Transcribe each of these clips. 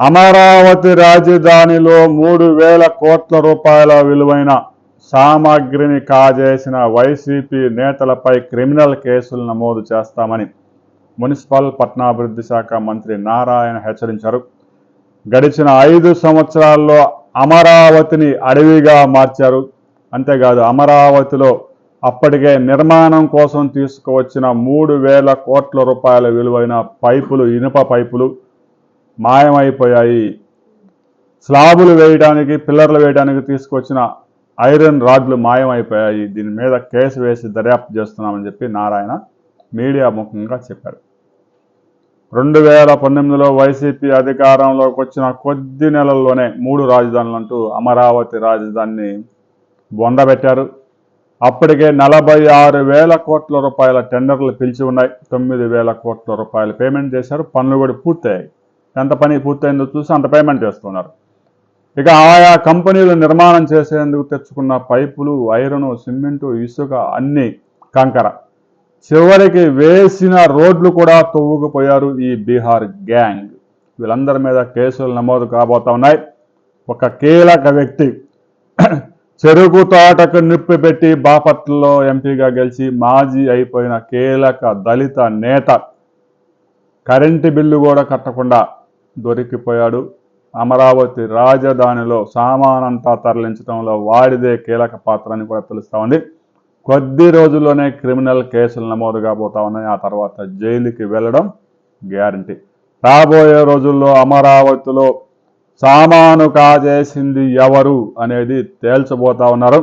అమరావతి రాజధానిలో మూడు వేల కోట్ల రూపాయల విలువైన సామాగ్రిని కాజేసిన వైసీపీ నేతలపై క్రిమినల్ కేసులు నమోదు చేస్తామని మున్సిపల్ పట్టణాభివృద్ధి శాఖ మంత్రి నారాయణ హెచ్చరించారు. గడిచిన ఐదు సంవత్సరాల్లో అమరావతిని అడవిగా మార్చారు. అంతేకాదు అమరావతిలో అప్పటికే నిర్మాణం కోసం తీసుకువచ్చిన మూడు వేల కోట్ల రూపాయల విలువైన పైపులు ఇనుప పైపులు మాయమైపోయాయి. స్లాబులు వేయడానికి పిల్లర్లు వేయడానికి తీసుకొచ్చిన ఐరన్ రాడ్లు మాయమైపోయాయి. దీని మీద కేసు వేసి దర్యాప్తు చేస్తున్నామని చెప్పి నారాయణ మీడియా ముఖంగా చెప్పారు. రెండు వేల పంతొమ్మిదిలో వైసీపీ అధికారంలోకి వచ్చిన కొద్ది నెలల్లోనే మూడు రాజధానులు అంటూ అమరావతి రాజధానిని బొందబెట్టారు అప్పటికే నలభై ఆరు వేల కోట్ల రూపాయల టెండర్లు పిలిచి ఉన్నాయి. తొమ్మిది వేల కోట్ల రూపాయలు పేమెంట్ చేశారు. పనులు కూడా పూర్తయ్యాయి. ఎంత పని పూర్తయిందో చూసి అంత పేమెంట్ చేస్తున్నారు. ఇక ఆయా కంపెనీలు నిర్మాణం చేసేందుకు తెచ్చుకున్న పైపులు ఐరను సిమెంటు ఇసుక అన్ని కంకర. చివరికి వేసిన రోడ్లు కూడా తొవ్వుకుపోయారు ఈ బీహార్ గ్యాంగ్. వీళ్ళందరి మీద కేసులు నమోదు కాబోతా ఉన్నాయి. ఒక కీలక వ్యక్తి చెరుకు తోటకు నిప్పు పెట్టి బాపట్లలో ఎంపీగా గెలిచి మాజీ అయిపోయిన కీలక దళిత నేత. కరెంటు బిల్లు కూడా కట్టకుండా దొరికిపోయాడు. అమరావతి రాజధానిలో సామానంతా తరలించడంలో వాడిదే కీలక పాత్ర అని కూడా తెలుస్తా ఉంది. కొద్ది రోజుల్లోనే క్రిమినల్ కేసులు నమోదు కాబోతా ఉన్నాయి. ఆ తర్వాత జైలుకి వెళ్ళడం గ్యారంటీ. రాబోయే రోజుల్లో అమరావతిలో సామాను కాజేసింది ఎవరు అనేది తేల్చబోతా ఉన్నారు.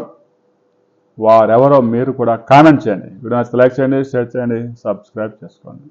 వారెవరో మీరు కూడా కామెంట్ చేయండి. వీడియో లైక్ చేయండి షేర్ చేయండి సబ్స్క్రైబ్ చేసుకోండి.